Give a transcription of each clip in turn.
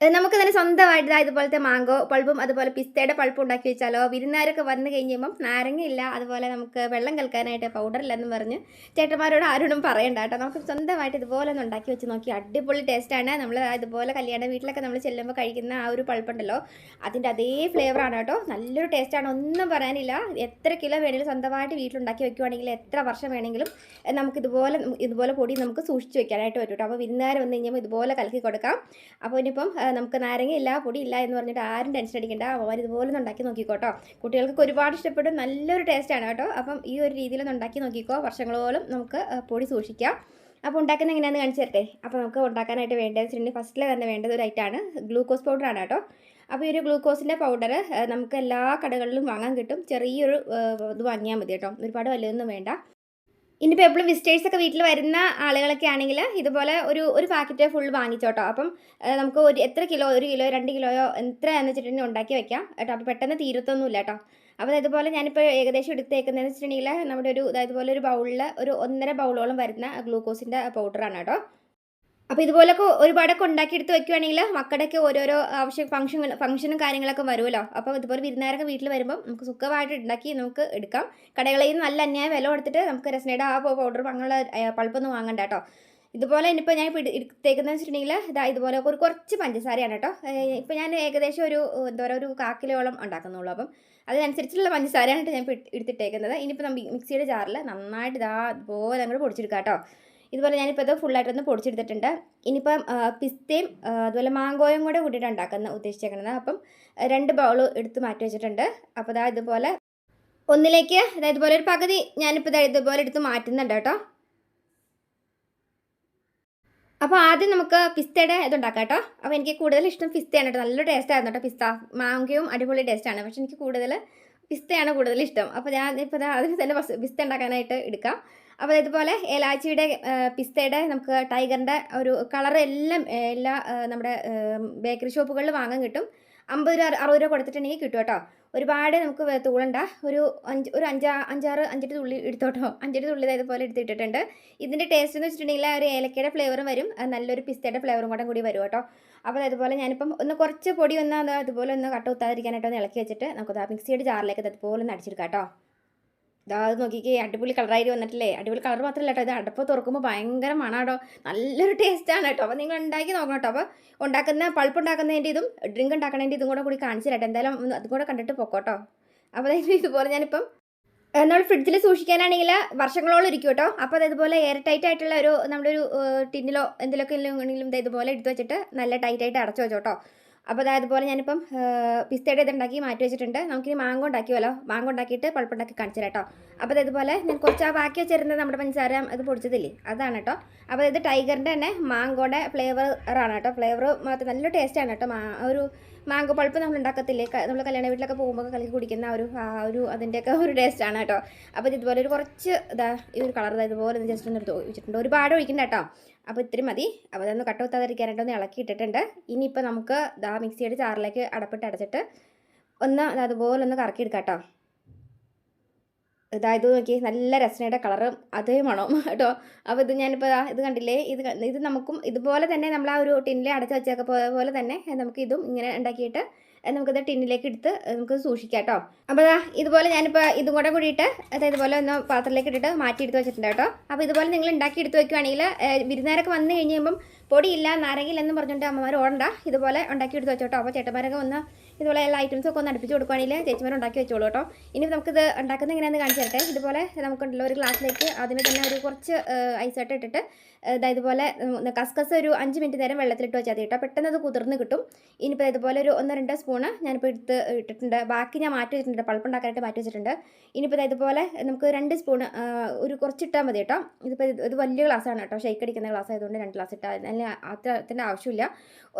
നമുക്ക് തന്നെ സ്വന്തമായിട്ട് ഇതുപോലത്തെ മാങ്കോ പൾപ്പും അതുപോലെ പിസ്തയുടെ പൾപ്പ് ഉണ്ടാക്കി വെച്ചാലോ? വിരുന്നുകാരൊക്കെ വന്നു കഴിഞ്ഞുമ്പം നാരങ്ങയില്ല അതുപോലെ നമുക്ക് വെള്ളം കലക്കാനായിട്ട് പൗഡർ ഇല്ലെന്ന് പറഞ്ഞ് ചേട്ടന്മാരോട് ആരോടും പറയണ്ട കേട്ടോ. നമുക്ക് സ്വന്തമായിട്ട് ഇതുപോലെ ഒന്ന് ഉണ്ടാക്കി വെച്ച് നോക്കി. അടിപൊളി ടേസ്റ്റാണ് നമ്മൾ ഇതുപോലെ കല്യാണ വീട്ടിലൊക്കെ നമ്മൾ ചെല്ലുമ്പോൾ കഴിക്കുന്ന ആ ഒരു പൾപ്പുണ്ടല്ലോ. അതിന്റെ അതേ ഫ്ലേവറാണ് കേട്ടോ. നല്ലൊരു ടേസ്റ്റാണ് ഒന്നും പറയാനില്ല. എത്ര കിലോ വേണമെങ്കിലും സ്വന്തമായിട്ട് വീട്ടിലുണ്ടാക്കി വെക്കുവാണെങ്കിൽ എത്ര വർഷം വേണമെങ്കിലും നമുക്ക് ഇതുപോലെ ഇതുപോലെ പൊടി നമുക്ക് സൂക്ഷിച്ച് വെക്കാനായിട്ട് പറ്റും കേട്ടോ. അപ്പോൾ വിരുന്നുകാർ വന്നു കഴിഞ്ഞാൽ ഇതുപോലെ കലക്കി കൊടുക്കാം. അപ്പോൾ ഇനിയിപ്പം നമുക്ക് നാരങ്ങ ഇല്ല പൊടി ഇല്ല എന്ന് പറഞ്ഞിട്ട് ആരും ടെൻഷൻ അടിക്കണ്ട. അവർ ഇതുപോലെ ഉണ്ടാക്കി നോക്കിക്കോട്ടോ. കുട്ടികൾക്ക് ഒരുപാട് ഇഷ്ടപ്പെടും. നല്ലൊരു ടേസ്റ്റാണ് കേട്ടോ. അപ്പം ഈ ഒരു രീതിയിൽ ഉണ്ടാക്കി നോക്കിക്കോ. വർഷങ്ങളോളം നമുക്ക് പൊടി സൂക്ഷിക്കാം. അപ്പോൾ ഉണ്ടാക്കുന്നത് എങ്ങനെയാണെന്ന് കാണിച്ചു തരട്ടെ? അപ്പോൾ നമുക്ക് ഉണ്ടാക്കാനായിട്ട് വേണ്ടത് വെച്ചിട്ടുണ്ടെങ്കിൽ ഫസ്റ്റിൽ തന്നെ വേണ്ടത് ഒരു ഐറ്റാണ് ഗ്ലൂക്കോസ് പൗഡറാണ് കേട്ടോ. അപ്പോൾ ഈ ഒരു ഗ്ലൂക്കോസിന്റെ പൗഡർ നമുക്ക് എല്ലാ കടകളിലും വാങ്ങാൻ കിട്ടും. ചെറിയൊരു ഇത് വാങ്ങിയാൽ മതി കേട്ടോ. ഒരുപാട് വലിയൊന്നും വേണ്ട. ഇനിയിപ്പോൾ എപ്പോഴും വിസിറ്റേഴ്സൊക്കെ വീട്ടിൽ വരുന്ന ആളുകളൊക്കെ ആണെങ്കിൽ ഇതുപോലെ ഒരു ഒരു പാക്കറ്റ് ഫുൾ വാങ്ങിച്ചോട്ടോ. അപ്പം നമുക്ക് ഒരു എത്ര കിലോ ഒരു കിലോ രണ്ട് കിലോയോ എത്ര എന്ന് വെച്ചിട്ടുണ്ടെങ്കിൽ ഉണ്ടാക്കി വെക്കാം. കേട്ടോ അപ്പോൾ പെട്ടെന്ന് തീരത്തൊന്നുമില്ല കേട്ടോ. അപ്പോൾ ഇതുപോലെ ഞാനിപ്പോൾ ഏകദേശം എടുത്തേക്കുന്നതെന്ന് വെച്ചിട്ടുണ്ടെങ്കിൽ നമ്മുടെ ഒരു ഇതാ ഇതുപോലെ ഒരു ബൗളിൽ ഒരു ഒന്നര ബൗളോളം വരുന്ന ഗ്ലൂക്കോസിന്റെ പൗഡറാണ് കേട്ടോ. അപ്പോൾ ഇതുപോലൊക്കെ ഒരുപാടൊക്കെ ഉണ്ടാക്കിയെടുത്ത് വെക്കുവാണെങ്കിൽ മക്കളുടെയൊക്കെ ഓരോരോ ആവശ്യം ഫംഗ്ഷൻ ഫംഗ്ഷനും കാര്യങ്ങളൊക്കെ വരുമല്ലോ. അപ്പോൾ ഇതുപോലെ വിരുന്നുകാരൊക്കെ വീട്ടിൽ വരുമ്പോൾ നമുക്ക് സുഖമായിട്ട് ഉണ്ടാക്കി നമുക്ക് എടുക്കാം. കടകളിൽ നിന്ന് നല്ല അന്യായ വില കൊടുത്തിട്ട് നമുക്ക് രസനയുടെ ആ പൗഡർ അങ്ങനെയുള്ള പൾപ്പൊന്നും വാങ്ങണ്ട കേട്ടോ. ഇതുപോലെ ഇനിയിപ്പോൾ ഞാൻ ഇപ്പോൾ എടുത്തേക്കുന്നത് വെച്ചിട്ടുണ്ടെങ്കിൽ ഇതാ ഇതുപോലെ ഒരു കുറച്ച് പഞ്ചസാരയാണ് കേട്ടോ. ഇപ്പോൾ ഞാൻ ഏകദേശം ഒരു എന്താ പറയുക ഒരു കാക്കിലോളം ഉണ്ടാക്കുന്നുള്ളൂ. അപ്പം അതിനനുസരിച്ചുള്ള പഞ്ചസാരയാണ് ഞാൻ എടുത്തിട്ടേക്കുന്നത്. ഇനിയിപ്പോൾ നമ്മൾ മിക്സിയുടെ ജാറിൽ നന്നായിട്ട് ഇതാ ഇതുപോലെ അങ്ങോട്ട് പൊടിച്ചെടുക്കാം കേട്ടോ. ഇതുപോലെ ഞാനിപ്പോൾ ഇത് ഫുള്ളായിട്ടൊന്ന് പൊടിച്ചെടുത്തിട്ടുണ്ട്. ഇനിയിപ്പം പിസ്തയും അതുപോലെ മാങ്കോയും കൂടെ കൂട്ടിയിട്ട് ഉണ്ടാക്കുന്ന ഉദ്ദേശിച്ചേക്കുന്നത് അപ്പം രണ്ട് ബൗൾ എടുത്ത് മാറ്റി വെച്ചിട്ടുണ്ട്. അപ്പോൾ ഇതാ ഇതുപോലെ ഒന്നിലേക്ക് അതായത് ഇതുപോലെ ഒരു പകുതി ഞാനിപ്പോൾ ഇതാ ഇതുപോലെ എടുത്ത് മാറ്റുന്നുണ്ട് കേട്ടോ. അപ്പോൾ ആദ്യം നമുക്ക് പിസ്തയുടെ ഇതുണ്ടാക്കാം കേട്ടോ. അപ്പോൾ എനിക്ക് കൂടുതൽ ഇഷ്ടം പിസ്തയാണ് കേട്ടോ. നല്ല ടേസ്റ്റ് ആയിരുന്നു കേട്ടോ പിസ്ത. മാങ്കയും അടിപൊളി ടേസ്റ്റാണ് പക്ഷെ എനിക്ക് കൂടുതൽ പിസ്തയാണ് കൂടുതൽ ഇഷ്ടം. അപ്പോൾ ഞാൻ ഇപ്പോൾ അതിന് തന്നെ പിസ്ത ഉണ്ടാക്കാനായിട്ട് എടുക്കാം. അപ്പോൾ ഇതുപോലെ ഏലാച്ചിയുടെ പിസ്തയുടെ നമുക്ക് ടൈഗറിന്റെ ഒരു കളർ എല്ലാം എല്ലാ നമ്മുടെ ബേക്കറി ഷോപ്പുകളിൽ വാങ്ങാൻ കിട്ടും. അമ്പത് രൂപ അറുപത് രൂപ കൊടുത്തിട്ടുണ്ടെങ്കിൽ കിട്ടും കേട്ടോ. ഒരുപാട് നമുക്ക് തൂളണ്ട ഒരു അഞ്ച് ഒരു അഞ്ചാ അഞ്ചാറ് അഞ്ചെട്ട് തുള്ളി എടുത്തോട്ടോ. അഞ്ചെട്ട് തുള്ളി ഇതേപോലെ എടുത്തിട്ടിട്ടുണ്ട്. ഇതിന്റെ ടേസ്റ്റ് എന്ന് വെച്ചിട്ടുണ്ടെങ്കിൽ ഒരു ഏലക്കയുടെ ഫ്ലേവറും വരും. നല്ലൊരു പിസ്തയുടെ ഫ്ലേവറും കൂടെ കൂടി വരും കേട്ടോ. അപ്പോൾ അതുപോലെ ഞാനിപ്പം ഒന്ന് കുറച്ച് പൊടി ഒന്ന് അതുപോലെ ഒന്ന് കട്ട കുത്താതിരിക്കാനായിട്ട് ഒന്ന് ഇളക്കി വെച്ചിട്ട് നമുക്ക് ആ മിക്സിയുടെ ജാറിലേക്ക് അതുപോലെ ഒന്ന് അടിച്ചെടുക്കാം കേട്ടോ. ഇതാ അത് നോക്കിക്കേ അടിപൊളി കളറായിട്ട് വന്നിട്ടില്ലേ? അടിപൊളി കളർ മാത്രമല്ല കേട്ടോ. ഇത് അടപ്പ് തുറക്കുമ്പോൾ ഭയങ്കര മണാടോ. നല്ലൊരു ടേസ്റ്റാണ് കേട്ടോ. അപ്പോൾ നിങ്ങൾ ഉണ്ടാക്കി നോക്കണം കേട്ടോ. അപ്പോൾ ഉണ്ടാക്കുന്ന പൾപ്പ് ഉണ്ടാക്കുന്നതിന്റെ ഇതും ഡ്രിങ്ക് ഉണ്ടാക്കുന്നതിന്റെ ഇതും കൂടെ കൂടി കാണിച്ചു തരട്ടെ എന്തായാലും അതും കൂടെ കണ്ടിട്ട് പൊക്കോട്ടോ അപ്പോൾ ഇതുപോലെ ഞാനിപ്പം നമ്മൾ ഫ്രിഡ്ജിൽ സൂക്ഷിക്കാനാണെങ്കിൽ വർഷങ്ങളോളം ഇരിക്കും കേട്ടോ. അപ്പോൾ അത് ഇതുപോലെ എയർ ടൈറ്റ് ആയിട്ടുള്ള ഒരു നമ്മുടെ ഒരു ടിന്നിലോ എന്തിലൊക്കെ ഇതേപോലെ ഇതുപോലെ എടുത്ത് വെച്ചിട്ട് നല്ല ടൈറ്റായിട്ട് അടച്ചു വെച്ചോ കേട്ടോ. അപ്പോൾ അതായത് പോലെ ഞാനിപ്പം പിസ്തയുടെ ഇതുണ്ടാക്കി മാറ്റി വെച്ചിട്ടുണ്ട്. നമുക്കിനി മാങ്ങ ഉണ്ടാക്കിയല്ലോ. മാങ്ങ ഉണ്ടാക്കിയിട്ട് പൾപ്പുണ്ടാക്കി കാണിച്ചു കേട്ടോ. അപ്പോൾ അതേപോലെ ഞാൻ കുറച്ച് ആ ബാക്കി വെച്ചിരുന്നത് നമ്മുടെ പഞ്ചസാര അത് പൊടിച്ചതില്ലേ? അതാണ് കേട്ടോ. അപ്പോൾ ഇത് ടൈഗറിന്റെ തന്നെ മാങ്കോയുടെ ഫ്ലേവറാണ് കേട്ടോ. ഫ്ലേവർ മാത്രം നല്ല ടേസ്റ്റാണ് കേട്ടോ. ഒരു മാങ്കോ പൾപ്പ് നമ്മൾ ഉണ്ടാക്കത്തില്ലേ? നമ്മൾ കല്യാണ വീട്ടിലൊക്കെ പോകുമ്പോൾ കലക്കി കുടിക്കുന്ന ഒരു ആ ഒരു അതിന്റെയൊക്കെ ഒരു ടേസ്റ്റാണ് കേട്ടോ. അപ്പോൾ ഇതുപോലെ ഒരു കുറച്ച് ഇതാ ഈ ഒരു കളർ ഇതുപോലെ ഒന്ന് ജസ്റ്റ് ഒന്ന് എടുത്ത് ഒഴിച്ചിട്ടുണ്ട്. ഒരുപാട് ഒഴിക്കണ്ട കേട്ടോ. അപ്പോൾ ഇത്രയും മതി. അപ്പോൾ അതൊന്ന് കട്ട് കുത്താതിരിക്കാനായിട്ട് ഒന്ന് ഇളക്കി ഇട്ടിട്ടുണ്ട്. ഇനിയിപ്പോൾ നമുക്ക് ദാ മിക്സിയുടെ ചാറിലേക്ക് അടപ്പിട്ട് അടച്ചിട്ട് ഒന്ന് അതുപോലെ ഒന്ന് കറക്കി എടുക്കാം കേട്ടോ. ഇതാ ഇത് നോക്കി നല്ല രസനയുടെ കളറും അതേ മണം കേട്ടോ. അപ്പോൾ ഇത് ഞാനിപ്പോൾ ഇത് കണ്ടില്ലേ? ഇത് ഇത് നമുക്കും ഇതുപോലെ തന്നെ നമ്മൾ ആ ഒരു ടിന്നിൽ അടച്ച് വെച്ചൊക്കെ പോലെ തന്നെ നമുക്ക് ഇതും ഇങ്ങനെ ഉണ്ടാക്കിയിട്ട് നമുക്കിത് ടിന്നിലേക്ക് എടുത്ത് നമുക്ക് സൂക്ഷിക്കാം കേട്ടോ. അപ്പോൾ ഇതാ ഇതുപോലെ ഞാനിപ്പോൾ ഇതും കൂടെ കൂടിയിട്ട് അതായത് ഇതുപോലെ ഒന്ന് പാത്രത്തിലേക്ക് ഇട്ടിട്ട് മാറ്റി എടുത്ത് വെച്ചിട്ടുണ്ട് കേട്ടോ. അപ്പോൾ ഇതുപോലെ നിങ്ങൾ ഉണ്ടാക്കി എടുത്ത് വെക്കുവാണെങ്കിൽ വിരുന്നേരൊക്കെ വന്നു കഴിഞ്ഞ് കഴിയുമ്പം പൊടിയില്ല നാരങ്ങയില്ല എന്ന് പറഞ്ഞിട്ട് അമ്മമാർ ഓടണ്ട. ഇതുപോലെ ഉണ്ടാക്കി എടുത്ത് വെച്ചോട്ടോ. അപ്പോൾ ചേട്ടന്മാരൊക്കെ വന്ന് ഇതുപോലെ എല്ലാ ഐറ്റംസും ഒക്കെ ഒന്ന് അടുപ്പിച്ച് കൊടുക്കുകയാണെങ്കിൽ ചേച്ചിമാർ ഉണ്ടാക്കി വെച്ചോളൂ കേട്ടോ. ഇനി നമുക്കിത് ഉണ്ടാക്കുന്നത് എങ്ങനെയാണെന്ന് കാണിച്ചു തരട്ടെ. ഇതുപോലെ നമുക്കുണ്ടല്ലോ ഒരു ഗ്ലാസ്സിലേക്ക് ആദ്യമേ തന്നെ ഒരു കുറച്ച് ഐസായിട്ട് ഇട്ടിട്ട് ഇതാ ഇതുപോലെ കസ്കസ് ഒരു അഞ്ച് മിനിറ്റ് നേരം വെള്ളത്തിലിട്ട് വെച്ചാൽ മതി കേട്ടോ. പെട്ടെന്ന് അത് കുതിർന്ന് കിട്ടും. ഇനിയിപ്പോൾ ഇതുപോലെ ഒരു ഒന്ന് രണ്ട് സ്പൂണ് ഞാനിപ്പോൾ എടുത്ത് ഇട്ടിട്ടുണ്ട്. ബാക്കി ഞാൻ മാറ്റി വെച്ചിട്ടുണ്ട്. പൾപ്പ് ഉണ്ടാക്കാനായിട്ട് മാറ്റി വെച്ചിട്ടുണ്ട്. ഇനിയിപ്പോൾ ഇതുപോലെ നമുക്ക് രണ്ട് സ്പൂണ് ഒരു കുറച്ചിട്ടാൽ മതി കേട്ടോ. ഇതിപ്പോൾ ഇത് വലിയ ഗ്ലാസ്സാണ് കേട്ടോ. ഷെയ്ക്ക് അടിക്കുന്ന ഗ്ലാസ് ആയതുകൊണ്ട് രണ്ട് ഗ്ലാസ് ഇട്ടാൽ അതിന് അത്രത്തിന്റെ ആവശ്യമില്ല.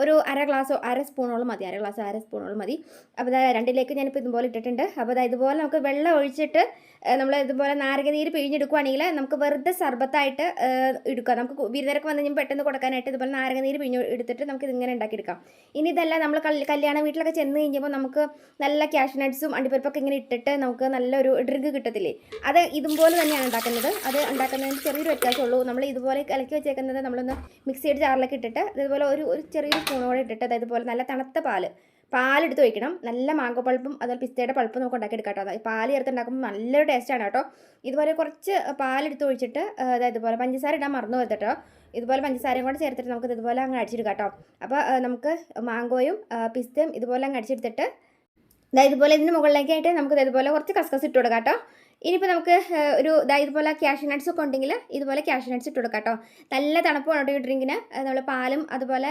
ഒരു അര ഗ്ലാസ്സോ അര സ്പൂണോളം മതി. അര ഗ്ലാസ് അര സ്പൂണോളം മതി. അപ്പോൾ അതായത് രണ്ടിലേക്ക് ഞാനിപ്പോൾ ഇതുപോലെ ഇട്ടിട്ടുണ്ട്. അപ്പോൾ അതായത് ഇതുപോലെ നമുക്ക് വെള്ളം ഒഴിച്ചിട്ട് നമ്മൾ ഇതുപോലെ നാരങ്ങനീര് പിഴിഞ്ഞെടുക്കുവാണെങ്കിൽ നമുക്ക് വെറുതെ സർബത്തായിട്ട് എടുക്കാം നമുക്ക് വിരുന്നരക്ക് വന്നു കഴിഞ്ഞാൽ പെട്ടെന്ന് കൊടുക്കാനായിട്ട് ഇതുപോലെ നാരങ്ങനീര് പിഴിഞ്ഞ് എടുത്തിട്ട് നമുക്ക് ഇതിങ്ങനെ ഉണ്ടാക്കിയെടുക്കാം. ഇനി ഇതെല്ലാം നമ്മൾ കല്യാണ വീട്ടിലൊക്കെ ചെന്ന് കഴിഞ്ഞപ്പോൾ നമുക്ക് നല്ല ക്യാഷ് നട്ട്സും അണ്ടിപ്പരിപ്പൊക്കെ ഇങ്ങനെ ഇട്ടിട്ട് നമുക്ക് നല്ലൊരു ഡ്രിങ്ക് കിട്ടത്തില്ലേ? അത് ഇതുപോലെ തന്നെയാണ് ഉണ്ടാക്കുന്നത്. അത് ഉണ്ടാക്കുന്നതിന് ചെറിയൊരു വ്യത്യാസമുള്ളൂ. നമ്മൾ ഇതുപോലെ കലക്കി വെച്ചേക്കുന്നത് നമ്മളൊന്ന് മിക്സിയുടെ ജാറിലൊക്കെ ഇട്ടിട്ട് ഇതുപോലെ ഒരു ഒരു ചെറിയൊരു സ്പൂണോടെ ഇട്ടിട്ട് അതായത് പോലെ നല്ല തണുത്ത പാൽ പാലെടുത്ത് വയ്ക്കണം നല്ല മാങ്കോ പൾപ്പും അതുപോലെ പിസ്തയുടെ പൾപ്പും നമുക്ക് ഉണ്ടാക്കിയെടുക്കാം കേട്ടോ. ചേർത്ത് ഉണ്ടാക്കുമ്പോൾ നല്ലൊരു ടേസ്റ്റാണ് കേട്ടോ. ഇതുപോലെ കുറച്ച് പാലെടുത്ത് ഒഴിച്ചിട്ട് അതായത് ഇതുപോലെ പഞ്ചസാര ഇടാൻ മറന്നു പോയത് കേട്ടോ. ഇതുപോലെ പഞ്ചസാരയും കൂടെ ചേർത്തിട്ട് നമുക്ക് ഇതുപോലെ അങ്ങ് അടിച്ചെടുക്കാം കേട്ടോ. അപ്പോൾ നമുക്ക് മാങ്കോയും പിസ്തയും ഇതുപോലെ അങ്ങ് അടിച്ചെടുത്തിട്ട് അതായത് ഇതുപോലെ ഇതിന് മുകളിലേക്കായിട്ട് നമുക്ക് ഇതേപോലെ കുറച്ച് കസ്കസ് ഇട്ട് കൊടുക്കാം കേട്ടോ. ഇനിയിപ്പോൾ നമുക്ക് ഒരു ഇതായത് ഇതുപോലെ ക്യാഷ് നട്ട്സ് ഒക്കെ ഉണ്ടെങ്കിൽ ഇതുപോലെ ക്യാഷ് നട്ട്സ് ഇട്ട് കൊടുക്കാം കേട്ടോ. നല്ല തണുപ്പ് വേണം കേട്ടോ ഈ ഡ്രിങ്കിന് നമ്മൾ പാലും അതുപോലെ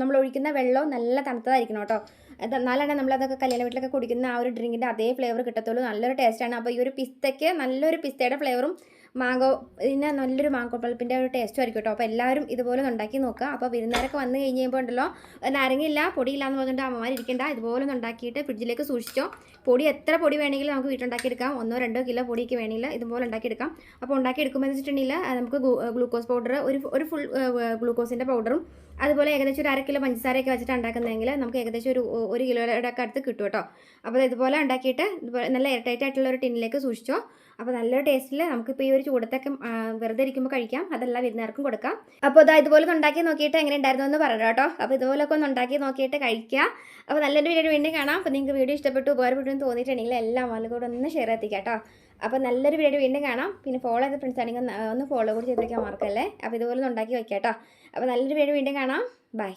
നമ്മൾ ഒഴിക്കുന്ന വെള്ളവും നല്ല തണുത്തതായിരിക്കണം കേട്ടോ. എന്നാലാണ് നമ്മളതൊക്കെ കല്യാണ വീട്ടിലൊക്കെ കുടിക്കുന്ന ആ ഒരു ഡ്രിങ്കിന്റെ അതേ ഫ്ലേവർ കിട്ടത്തുള്ളൂ. നല്ലൊരു ടേസ്റ്റാണ് അപ്പോൾ ഈ ഒരു പിസ്തയ്ക്ക് നല്ലൊരു പിസ്തയുടെ ഫ്ലേവറും മാങ്കോ ഇതിന് നല്ലൊരു മാങ്കോ പൾപ്പിന്റെ ഒരു ടേസ്റ്റും ആയിരിക്കും കേട്ടോ അപ്പോൾ എല്ലാവരും ഇതുപോലെ ഉണ്ടാക്കി നോക്കുക. അപ്പോൾ വിരുന്നേരൊക്കെ വന്ന് കഴിഞ്ഞ് കഴിയുമ്പോൾ ഉണ്ടല്ലോ നാരങ്ങയില്ല പൊടിയില്ല എന്ന് പറഞ്ഞിട്ട് അമ്മമാർ ഇരിക്കേണ്ട. ഇതുപോലെ ഒന്ന് ഉണ്ടാക്കിയിട്ട് ഫ്രിഡ്ജിലേക്ക് സൂക്ഷിച്ചോ. പൊടി എത്ര പൊടി വേണമെങ്കിലും നമുക്ക് വീട്ടുണ്ടാക്കിയെടുക്കാം ഒന്നോ രണ്ടോ കിലോ പൊടിയൊക്കെ വേണമെങ്കിൽ ഇതുപോലെ ഉണ്ടാക്കിയെടുക്കാം. അപ്പോൾ ഉണ്ടാക്കിയെടുക്കുമ്പോൾ എന്ന് വെച്ചിട്ടുണ്ടെങ്കിൽ നമുക്ക് ഗ്ലൂക്കോസ് പൗഡർ ഒരു ഒരു ഫുൾ ഗ്ലൂക്കോസിന്റെ പൗഡറും അതുപോലെ ഏകദേശം ഒരു അര കിലോ പഞ്ചസാരയൊക്കെ വെച്ചിട്ട് ഉണ്ടാക്കുന്നതെങ്കിൽ നമുക്ക് ഏകദേശം ഒരു ഒരു കിലോയുടെ ഒക്കെ അടുത്ത് കിട്ടും കേട്ടോ. അപ്പോൾ ഇതുപോലെ ഉണ്ടാക്കിയിട്ട് ഇതുപോലെ നല്ല എയർ ടൈറ്റ് ആയിട്ടുള്ള ഒരു ടിന്നിലേക്ക് സൂക്ഷിച്ചോ. അപ്പോൾ നല്ലൊരു ടേസ്റ്റിൽ നമുക്കിപ്പോൾ ഈ ഒരു ചൂടത്തൊക്കെ വെറുതെ ഇരിക്കുമ്പോൾ കഴിക്കാം. അതെല്ലാം വിരുന്നുകാർക്കും കൊടുക്കാം. അപ്പോൾ ഇതാ ഇതുപോലെ ഉണ്ടാക്കി നോക്കിയിട്ട് എങ്ങനെ ഉണ്ടായിരുന്നു എന്ന് പറഞ്ഞു കേട്ടോ. അപ്പോൾ ഇതുപോലൊക്കെ ഒന്ന് ഉണ്ടാക്കി നോക്കിയിട്ട് കഴിക്കുക. അപ്പോൾ നല്ലൊരു വീഡിയോ വീണ്ടും കാണാം. അപ്പോൾ നിങ്ങൾക്ക് വീഡിയോ ഇഷ്ടപ്പെട്ടു ഉപകാരപ്പെട്ടു എന്ന് തോന്നിയിട്ടുണ്ടെങ്കിൽ എല്ലാം അതിൽ ഒന്ന് ഷെയർ എത്തിക്കാം കേട്ടോ. അപ്പോൾ നല്ലൊരു വീഡിയോ വീണ്ടും കാണാം. പിന്നെ ഫോളോ ചെയ്ത ഫ്രണ്ട്സ് ആണെങ്കിൽ ഒന്ന് ഫോളോ കൂടി ചെയ്തേക്കാൻ മറക്കല്ലേ? അപ്പോൾ ഇതുപോലെ ഒന്ന് ഉണ്ടാക്കി വയ്ക്കാം കേട്ടോ അപ്പോൾ നല്ലൊരു വീഡിയോ വീണ്ടും കാണാം. ബൈ